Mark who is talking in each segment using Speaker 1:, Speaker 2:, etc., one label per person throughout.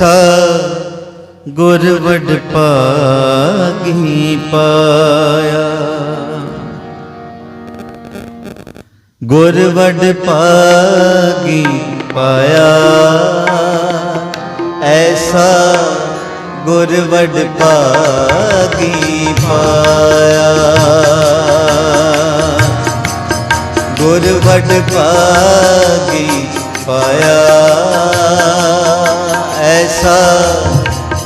Speaker 1: ਐਸਾ ਗੁਰ ਵਡ ਭਾਗੀ ਪਾਇਆ। ਗੁਰ ਵਡ ਭਾਗੀ ਪਾਇਆ। ਐਸਾ ਗੁਰ ਵਡ ਭਾਗੀ ਪਾਇਆ। ਗੁਰ ਵਡ ਭਾਗੀ ਪਾਇਆ। ਐਸਾ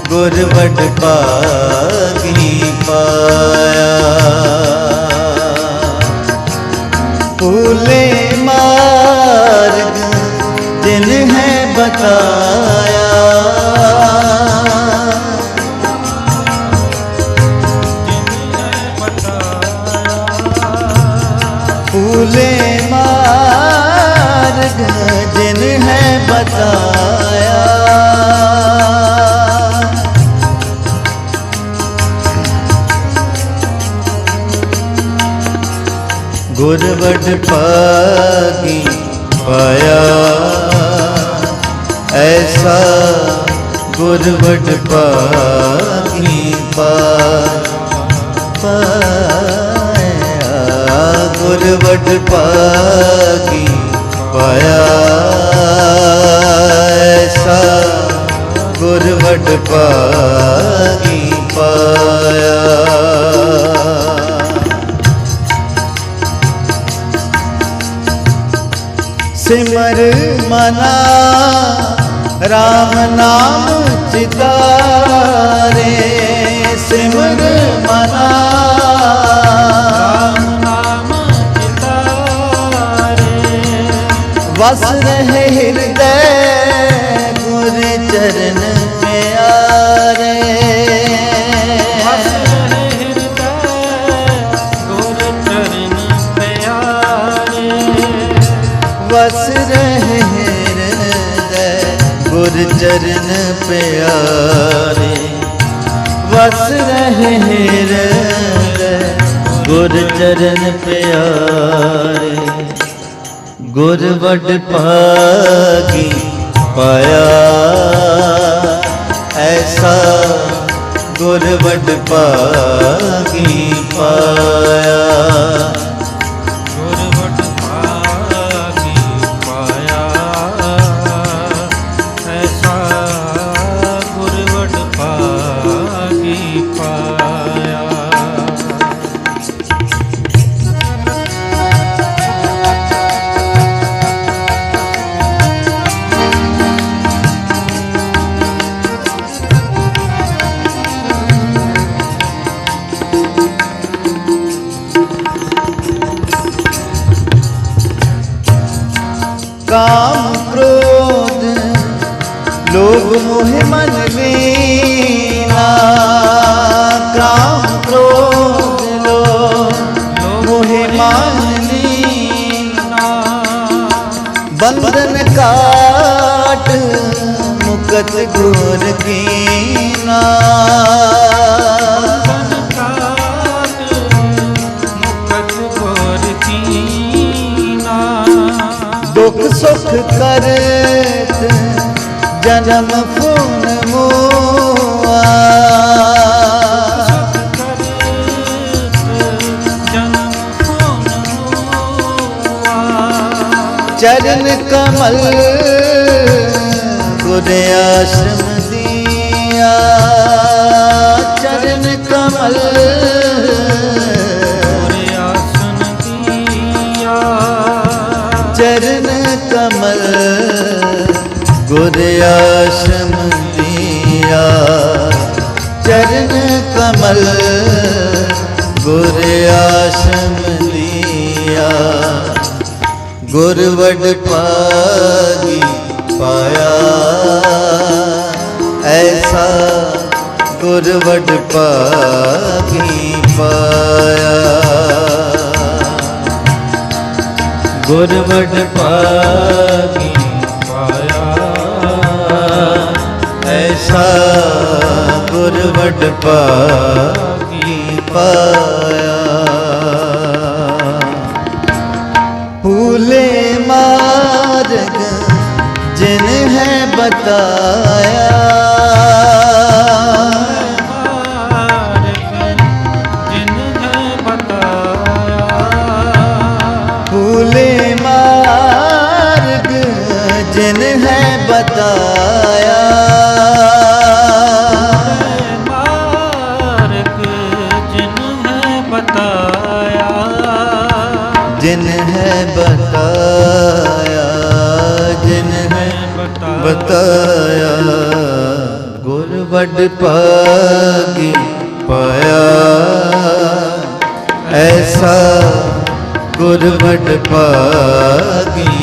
Speaker 1: ਗੁਰ ਵਡ ਭਾਗੀ ਪਾਇਆ। ਭੂਲੇ ਮਾਰਗ ਜਿਨ ਹੈ ਬਤਾਇਆ। ਭੂਲੇ ਮਾਰਗ ਜਿਨ ਹੈ ਬਤਾਇਆ। ਗੁਰ ਵਡ ਭਾਗੀ ਪਾਇਆ। ਐਸਾ ਗੁਰ ਵਡ ਭਾਗੀ ਪਾਇਆ। ਗੁਰ ਵਡ ਭਾਗੀ ਪਾਇਆ। ਐਸਾ ਗੁਰ ਵਡ ਭਾਗੀ ਪਾਇਆ। ਸਿਮਰ ਮਨਾ RAM ਨਾਮ ਚਿਤਾਰੇ। ਸਿਮਰ ਮਨਾ
Speaker 2: ਨਾਮ ਚਿਤਾਰੇ।
Speaker 1: ਵਸ ਰਹੇ ਹਿਰਦੈ ਗੁਰ ਚਰਨ ਪਿਆਰੇ,
Speaker 2: ਵਸ ਰਹੇ ਹਿਰਦੈ ਗੁਰ ਚਰਨ ਪਿਆਰੇ।
Speaker 1: ਗੁਰ ਵਡ ਭਾਗੀ ਪਾਇਆ, ਐਸਾ ਗੁਰ ਵਡ ਭਾਗੀ ਪਾਇਆ। ਕਾਮ ਕ੍ਰੋਧ ਲੋਭ ਮੋਹ ਮਨ ਲੀਨਾ ਕਾਮ ਕ੍ਰੋਧ ਲੋਭ ਮੋਹ ਮਨ ਲੀਨਾ ਬੰਧਨ ਕਾਟ ਮੁਕਤ ਗੁਰ ਸੁਖ ਕਰਤ ਜਨਮ ਫੂਨ ਮੋਆ। ਚਰਨ ਕਮਲ ਗੁਰ ਆਸ਼ਰਮ ਦੀਆ। ਚਰਨ ਕਮਲ ਕਮਲ ਗੁਰ ਆਸ਼ਰਮ ਦੀਆ ਚਰਨ ਕਮਲ। ਗੁਰ ਆਸ਼ਰਮ ਦੀਆ ਗੁਰ ਵਡ ਭਾਗੀ ਪਾਇਆ। ਐਸਾ ਗੁਰ ਵਡ ਭਾਗੀ ਪਾਇਆ। ਗੁਰ ਵਡ ਭਾਗੀ
Speaker 2: ਪਾਇਆ।
Speaker 1: ਐਸਾ ਗੁਰ ਵਡ ਭਾਗੀ ਪਾਇਆ। ਭੂਲੇ ਮਾਰਗ ਜਿਨ ਹੈ है ਵੱਡ ਪਾਗੀ ਪਾਇਆ। ਐਸਾ ਗੁਰ ਵੱਡ ਪਾਗੀ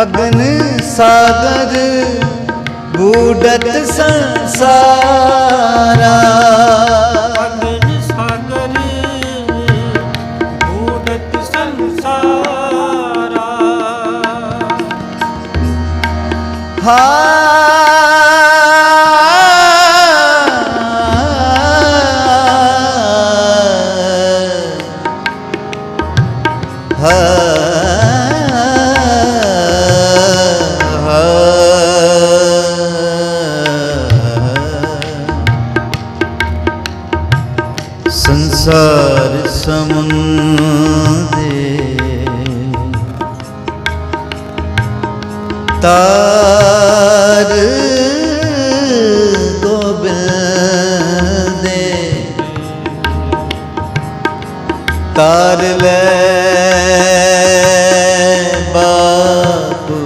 Speaker 1: ਅਗਨ ਸਾਗਰ ਬੂਡਤ ਸੰਸਾਰਾ।
Speaker 2: ਅਗਨ ਸਾਗਰ ਊੜਤ ਸੰਸਾਰਾ।
Speaker 1: ਹਾਂ ਤਾਰ ਗੋਬਿੰਦੇ ਤਾਰ ਲੈ ਬਾਪੂ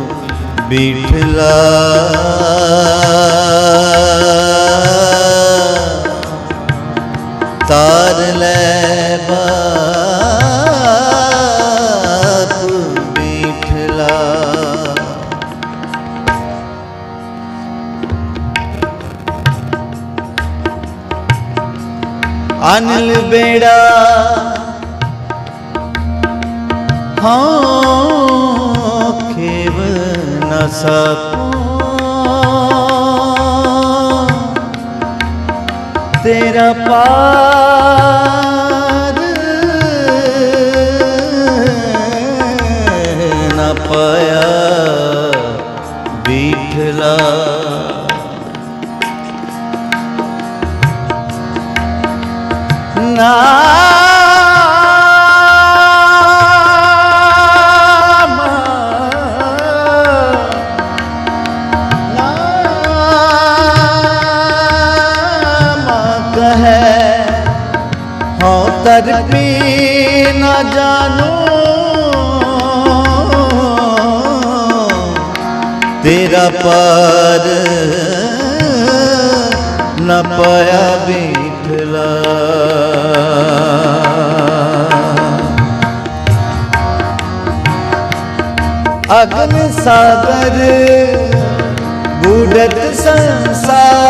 Speaker 1: ਬਿਠਲਾ। ਤਾਰ ਲੈ ਬਾਪੂ ਅਨਲ ਬੇੜਾ। ਹਾਂ ਖੇਵ ਨ ਸਕੋ। ਤੇਰਾ ਪਾ ਤਰਪੀ ਨਾ ਜਾਣੂ। ਤੇਰਾ ਪਾਰ ਨ ਪਾਇਆ ਬੀਠਲਾ। ਅਗਨ ਸਾਗਰ ਬੂੜਤ ਸੰਸਾਰਾ।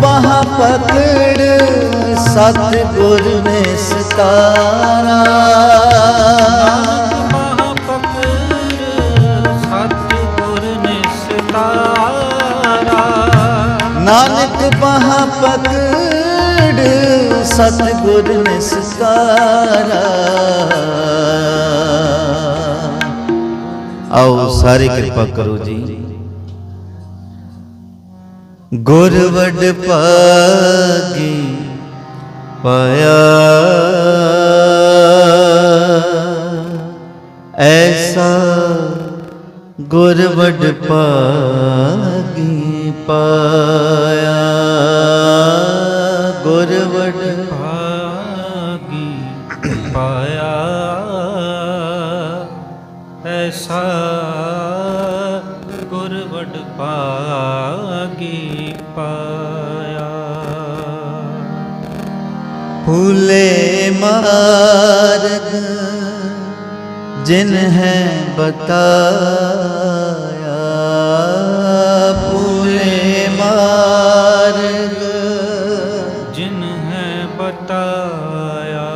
Speaker 1: ਨਾਨਕ ਬਾਹ ਪਕੜ ਸਤ ਗੁਰ ਨੇ ਸਤਾਰਾ। ਨਾਨਕ ਬਾਹ ਪਕੜ ਸਤ ਗੁਰ ਨੇ ਸਤਾਰਾ। ਆਓ ਸਾਰੇ ਕਿਰਪਾ ਕਰੋ ਜੀ। ਗੁਰ ਵਡ ਭਾਗੀ ਪਾਇਆ। ਐਸਾ ਗੁਰ ਵਡ ਪਾਗੀ ਪਾਇਆ। ਗੁਰ ਵਡ ਫੂਲੇ ਮਾਰਗ ਜਿਨ ਹੈ ਬਤਾਇਆ। ਫੂਲੇ ਮਾਰਗ
Speaker 2: ਜਿਨ ਹੈ ਬਤਾਇਆ।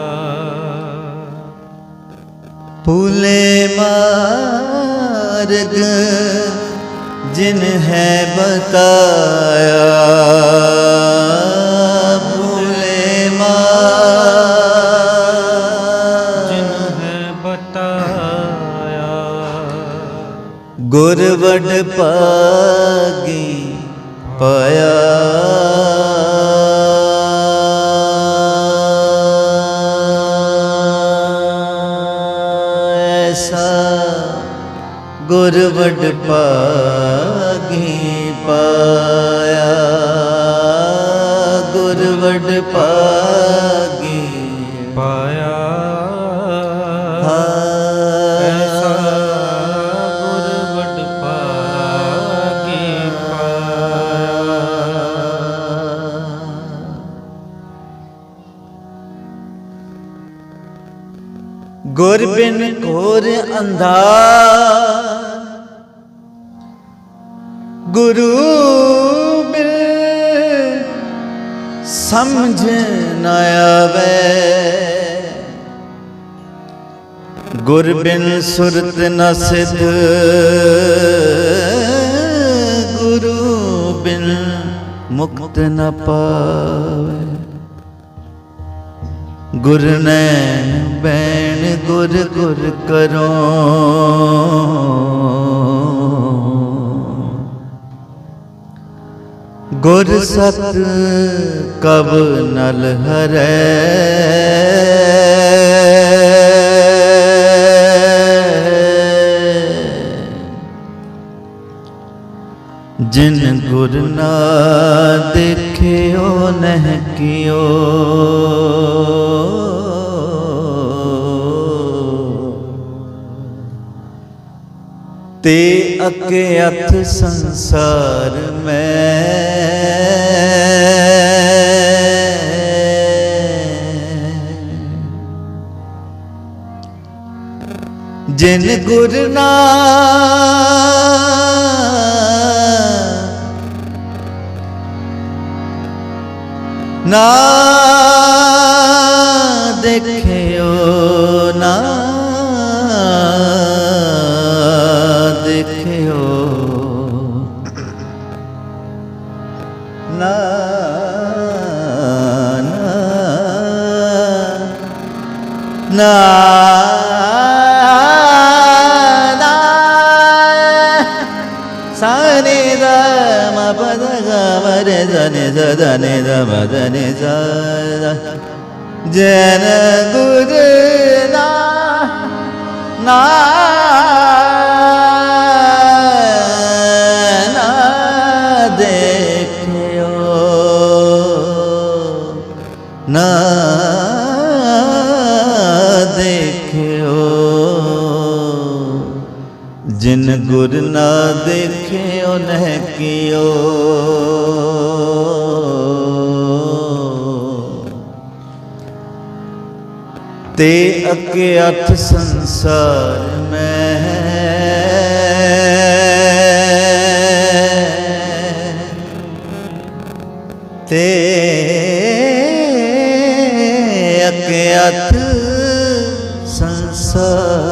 Speaker 1: ਫੂਲੇ ਮਾਰਗ ਹੈ ਬਤਾਇਆ ਗੁਰ ਵਡ ਪਾਗੀ ਪਾਇਆ। ਐਸਾ ਗੁਰ ਵਡ ਪਾਗੀ ਪਾਇਆ। ਗੁਰ ਵਡ ਪਾਗੀ ਅੰਧਾ ਗੁਰੂ ਬਿਨ ਸਮਝ ਨ ਆਵੇ। ਗੁਰ ਬਿਨ ਸੁਰਤ ਨ ਸਿਧ। ਗੁਰੂ ਬਿਨ ਮੁਕਤ ਨ ਪਾਵੇ। ਗੁਰ ਨੈਣ ਬੈਣ ਗੁਰ ਗੁਰ ਕਰੋ। ਗੁਰ ਸਤ ਕਬ ਨਲ ਹਰੈ। ਜਿਨ ਗੁਰ ਨਾ ਦੇਖਿਓ ਨਹਿ ਕਿਓ ਤੇ ਅਕੇ ਅਥ ਸੰਸਾਰ ਮੈਂ। ਜਿਨ ਗੁਰ ਨਾ ਨਾ ਦੇਖਿਓ ਨਾ ਜਨ ਗੁਰ ਨਾ ਨਾ ਨਾ ਦੇਖਿਓ। ਜਿਨ ਗੁਰ ਨਾ ਦੇਖਿਓ ਨਹਿ ਕਿਓ। ਤੇ ਅੱਗੇ ਅਥ ਸੰਸਾਰ ਮੈਂ ਤੇ ਅਕੇ ਅਥ ਸੰਸਾਰ